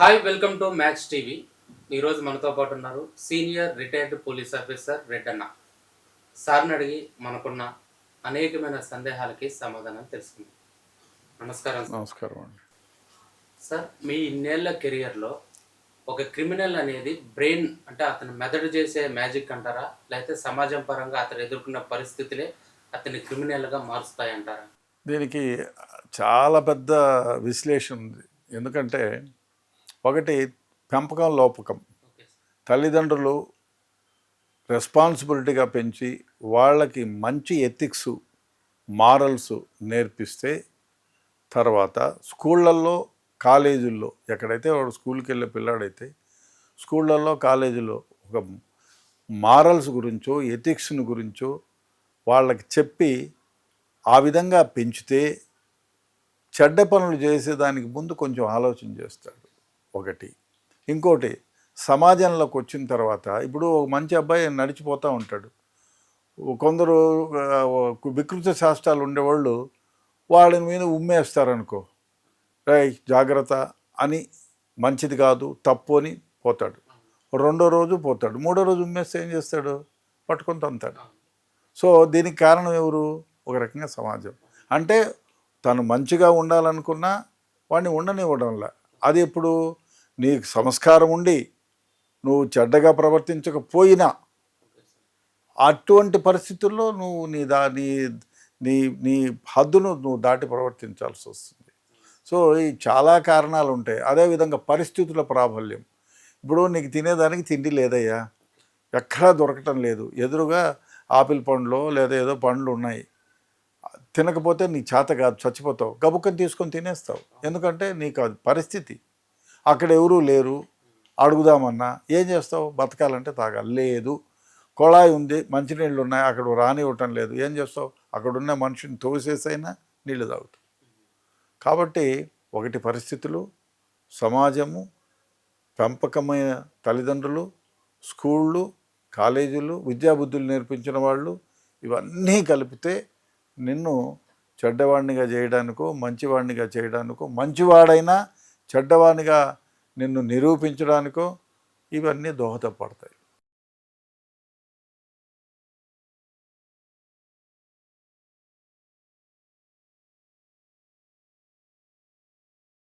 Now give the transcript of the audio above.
Hi welcome to Max TV ఈరోజు మనతో పాటు ఉన్నారు senior retired police officer Reddanna. సార్ని అడిగి మనకున్న అనేకమైన సందేహాలకి సమాధానం తెలుసుకుందాం. నమస్కారం. నమస్కారం అండి. సార్ మీ ఇన్నేళ్ళ కెరియర్లో ఒక క్రిమినల్ అనేది బ్రెయిన్ అంటే అతను మెదడు చేసే మ్యాజిక్ అంటారా? లేకపోతే సమాజం పరంగా అతను ఎదుర్కొన్న పరిస్థితులే అతని క్రిమినల్గా మారుస్తాయంటారా? దీనికి చాలా పెద్ద విశ్లేషణ ఉంది. ఎందుకంటే ఒకటి పెంపకం లోపకం. తల్లిదండ్రులు రెస్పాన్సిబిలిటీగా పెంచి వాళ్ళకి మంచి ఎథిక్స్ మారల్స్ నేర్పిస్తే తర్వాత స్కూళ్ళల్లో కాలేజీల్లో ఎక్కడైతే వాడు స్కూల్కి వెళ్ళే పిల్లాడైతే స్కూళ్ళల్లో కాలేజీలో ఒక మారల్స్ గురించో ఎథిక్స్ని గురించో వాళ్ళకి చెప్పి ఆ విధంగా పెంచితే చెడ్డ పనులు చేసేదానికి ముందు కొంచెం ఆలోచన చేస్తాడు. ఒకటి. ఇంకోటి సమాజంలోకి వచ్చిన తర్వాత ఇప్పుడు ఒక మంచి అబ్బాయి నడిచిపోతూ ఉంటాడు. కొందరు వికృత శాస్త్రాలు ఉండేవాళ్ళు వాళ్ళ మీద ఉమ్మేస్తారనుకో రై జాగ్రత్త అని మంచిది కాదు తప్పు అని పోతాడు. రెండో రోజు పోతాడు. మూడో రోజు ఉమ్మేస్తే ఏం చేస్తాడు? పట్టుకొని తంతాడు సో దీనికి కారణం ఎవరు? ఒక రకంగా సమాజం. అంటే తను మంచిగా ఉండాలనుకున్నా వాడిని ఉండనివ్వడంలా. అది ఎప్పుడు? నీకు సంస్కారం ఉండి నువ్వు చెడ్డగా ప్రవర్తించకపోయినా అటువంటి పరిస్థితుల్లో నువ్వు నీ దా నీ నీ నీ హద్దును నువ్వు దాటి ప్రవర్తించాల్సి వస్తుంది. సో ఈ చాలా కారణాలు ఉంటాయి. అదేవిధంగా పరిస్థితుల ప్రాబల్యం. ఇప్పుడు నీకు తినేదానికి తిండి లేదయ్యా. ఎక్కడా దొరకటం లేదు. ఎదురుగా ఆపిల్ పండ్లు లేదా ఏదో పండ్లు ఉన్నాయి. తినకపోతే నీ చేత కాదు చచ్చిపోతావు. గబుక్కని తీసుకొని తినేస్తావు. ఎందుకంటే నీకు అది పరిస్థితి. అక్కడ ఎవరూ లేరు. అడుగుదామన్నా. ఏం చేస్తావు? బతకాలంటే తాగాలి. లేదు. కొళాయి ఉంది. మంచినీళ్ళు ఉన్నాయి. అక్కడ రానివ్వటం లేదు. ఏం చేస్తావు? అక్కడ ఉన్న మనిషిని తోసేసైనా నీళ్ళు తాగుతావు. కాబట్టి ఒకటి పరిస్థితులు సమాజము పెంపకమైన తల్లిదండ్రులు స్కూళ్ళు కాలేజీలు విద్యాబుద్ధులు నేర్పించిన వాళ్ళు ఇవన్నీ కలిపితే నిన్ను చెడ్డవాడినిగా చేయడానికో మంచివాడినిగా చేయడానికో మంచివాడైనా చెడ్డవాడినిగా నిన్ను నిరూపించడానికో ఇవన్నీ దోహదపడతాయి.